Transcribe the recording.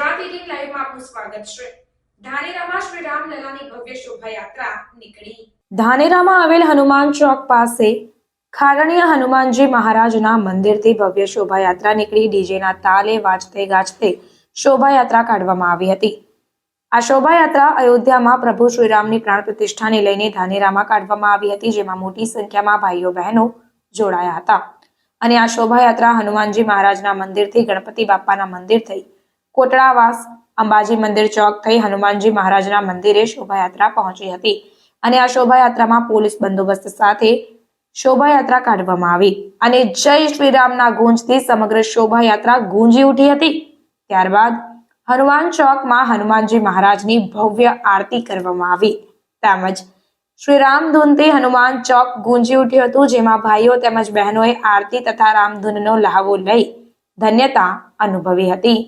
આપનું સ્વાગત છે. ધાનેરામાં શ્રી રામલલાની ભવ્ય શોભાયાત્રા નીકળી. ધાનેરામાં આવેલ હનુમાન ચોક પાસે ખારણીય હનુમાનજી મહારાજના મંદિરથી ભવ્ય શોભાયાત્રા નીકળી. ડીજેના તાલે વાજતે ગાજતે શોભાયાત્રા કાઢવામાં આવી હતી. આ શોભાયાત્રા અયોધ્યામાં પ્રભુ શ્રીરામની પ્રાણ પ્રતિષ્ઠાને લઈને ધાનેરામાં કાઢવામાં આવી હતી, જેમાં મોટી સંખ્યામાં ભાઈઓ બહેનો જોડાયા હતા. અને આ શોભાયાત્રા હનુમાનજી મહારાજના મંદિરથી ગણપતિ બાપાના મંદિર થઈ કોટડાવાસ અંબાજી મંદિર ચોક થઈ હનુમાનજી મહારાજના મંદિરે શોભાયાત્રા પહોંચી હતી અને આ શોભાયાત્રામાં પોલીસ બંદોબસ્ત સાથે શોભાયાત્રા કાઢવામાં આવી અને જય શ્રીરામના ગુંજથી સમગ્ર શોભાયાત્રા ગુંજી ઉઠી હતી. ત્યારબાદ હનુમાન ચોકમાં હનુમાનજી મહારાજની ભવ્ય આરતી કરવામાં આવી. તેમજ શ્રી રામધૂનથી હનુમાન ચોક ગુંજી ઉઠ્યું હતું, જેમાં ભાઈઓ તેમજ બહેનોએ આરતી તથા રામધૂનનો લહાવો લઈ ધન્યતા અનુભવી હતી.